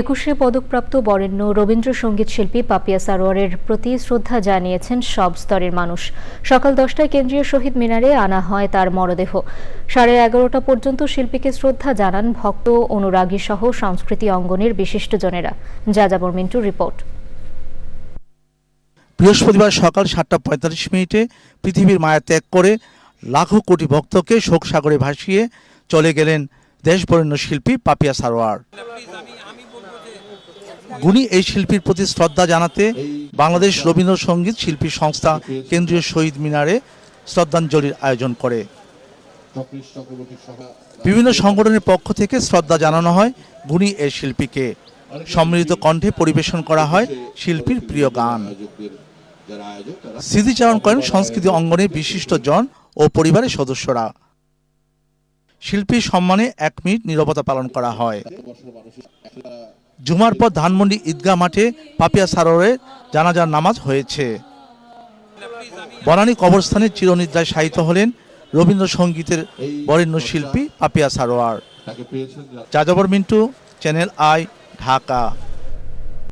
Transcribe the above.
একুশে পদকপ্রাপ্ত বরেণ্য রবীন্দ্রসঙ্গীত শিল্পী পাপিয়া সারোয়ারের প্রতি শ্রদ্ধা জানিয়েছেন সব স্তরের মানুষ। সকাল দশটায় কেন্দ্রীয় শহীদ মিনারে আনা হয় তার মরদেহ। সাড়ে এগারোটা পর্যন্ত শিল্পীকে শ্রদ্ধা জানান ভক্ত, অনুরাগী সহ সংস্কৃতি অঙ্গনের বিশিষ্টজনেরা। যাযাবর মিন্টু রিপোর্ট। বৃহস্পতিবার সকাল সাতটা পঁয়তাল্লিশ মিনিটে পৃথিবীর মায়া ত্যাগ করে লাখো কোটি ভক্তকে শোক সাগরে ভাসিয়ে চলে গেলেন দেশবরেণ্য শিল্পী পাপিয়া সারোয়ার। গুণী এই শিল্পীর প্রতি শ্রদ্ধা জানাতে বাংলাদেশ রবীন্দ্রসঙ্গীত শিল্পী সংস্থা কেন্দ্রীয় শহীদ মিনারে শ্রদ্ধাঞ্জলির আয়োজন করে। বিভিন্ন সংগঠনের পক্ষ থেকে শ্রদ্ধা জানানো হয় গুণী এই শিল্পীকে। সম্মিলিত কণ্ঠে পরিবেশন করা হয় শিল্পীর প্রিয় গান। স্মৃতিচারণ করেন সংস্কৃতি অঙ্গনে বিশিষ্ট জন ও পরিবারের সদস্যরা। শিল্পীর সম্মানে এক মিনিট নীরবতা পালন করা হয়। জুমার পর ধানমন্ডি ঈদগাহ মাঠে পাপিয়া সারোয়ারের জানাজার নামাজ হয়েছে। বনানী কবরস্থানে চিরনিদ্রায় শায়িত হলেন রবীন্দ্রসঙ্গীতের বরেণ্য শিল্পী পাপিয়া সারোয়ার। যাযাবর মিন্টু, চ্যানেল আই, ঢাকা।